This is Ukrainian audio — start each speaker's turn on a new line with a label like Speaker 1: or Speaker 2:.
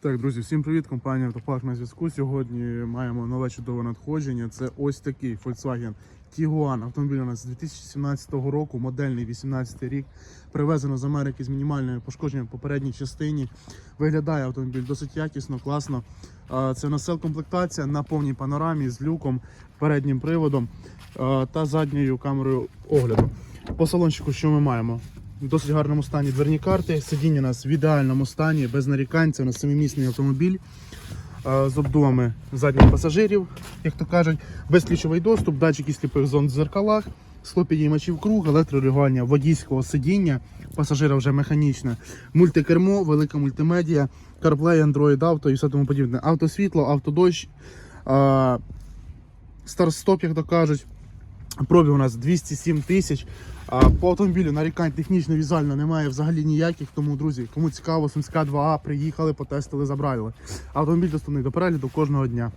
Speaker 1: Так, друзі, всім привіт! Компанія Автопарк на зв'язку. Сьогодні маємо нове чудове надходження. Це ось такий Volkswagen Tiguan. Автомобіль у нас з 2017 року, модельний 18 рік. Привезено з Америки з мінімальним пошкодженням в попередній частині. Виглядає автомобіль досить якісно, класно. Це насел комплектація на повній панорамі з люком, переднім приводом та задньою камерою огляду. По салончику, що ми маємо? В досить гарному стані дверні карти. Сидіння у нас в ідеальному стані, без нарікань. Це у нас семимісний автомобіль з обдувами задніх пасажирів, як то кажуть, безключовий доступ, датчики сліпих зон в дзеркалах, склопідіймачів круг, електрорегулювання водійського сидіння, пасажира вже механічне, мультикермо, велика мультимедіа, CarPlay, Android Auto і все тому подібне. Автосвітло, автодощ, старт-стоп, як то кажуть. Пробіг у нас 207 тисяч. По автомобілю нарікань технічно візуально немає взагалі ніяких. Тому, друзі, кому цікаво, Сумська 2А, приїхали, потестили, забрали. Автомобіль доступний до перегляду кожного дня.